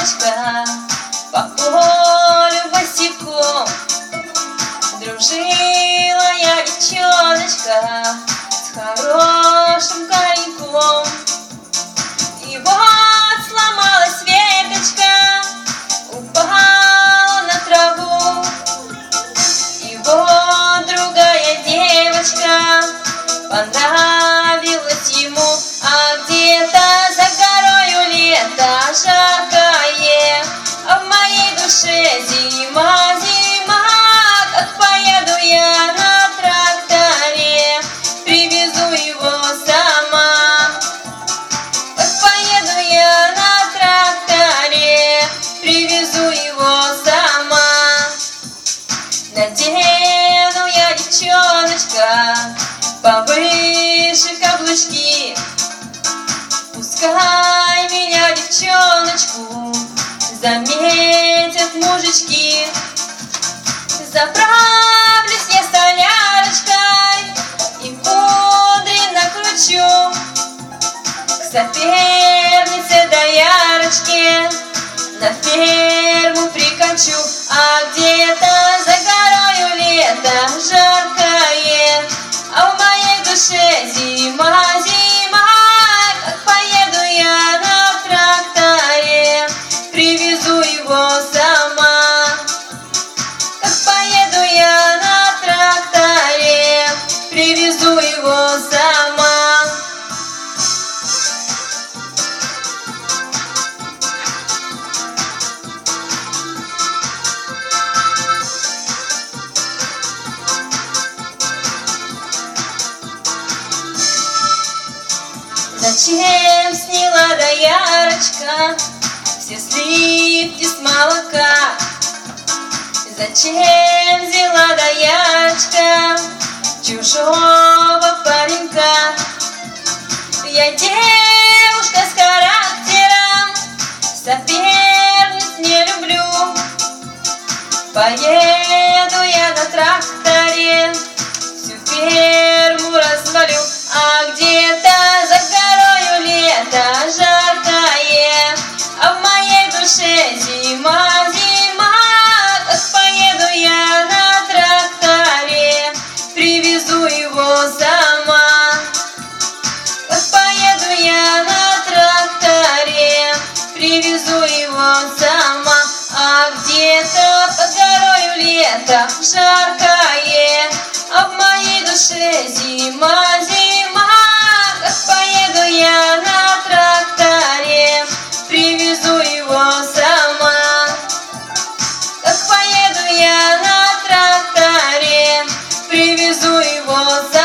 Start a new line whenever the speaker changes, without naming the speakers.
Ходила я, девчоночка, душе зима, зима. Как поеду я на тракторе, привезу его сама. Как поеду я на тракторе, привезу его сама. Надену я, девчоночка, повыше каблучки. Пускай меня, девчоночку, заметят de que Зачем сняла доярочка все сливки с молока? Зачем взяла доярочка чужого паренька? Я девушка с характером, соперниц не люблю. Поеду зима, зима. Как поеду я на тракторе, привезу его сама. Как поеду я на тракторе, привезу его сама. А где-то под горою лето жаркое, hermosa.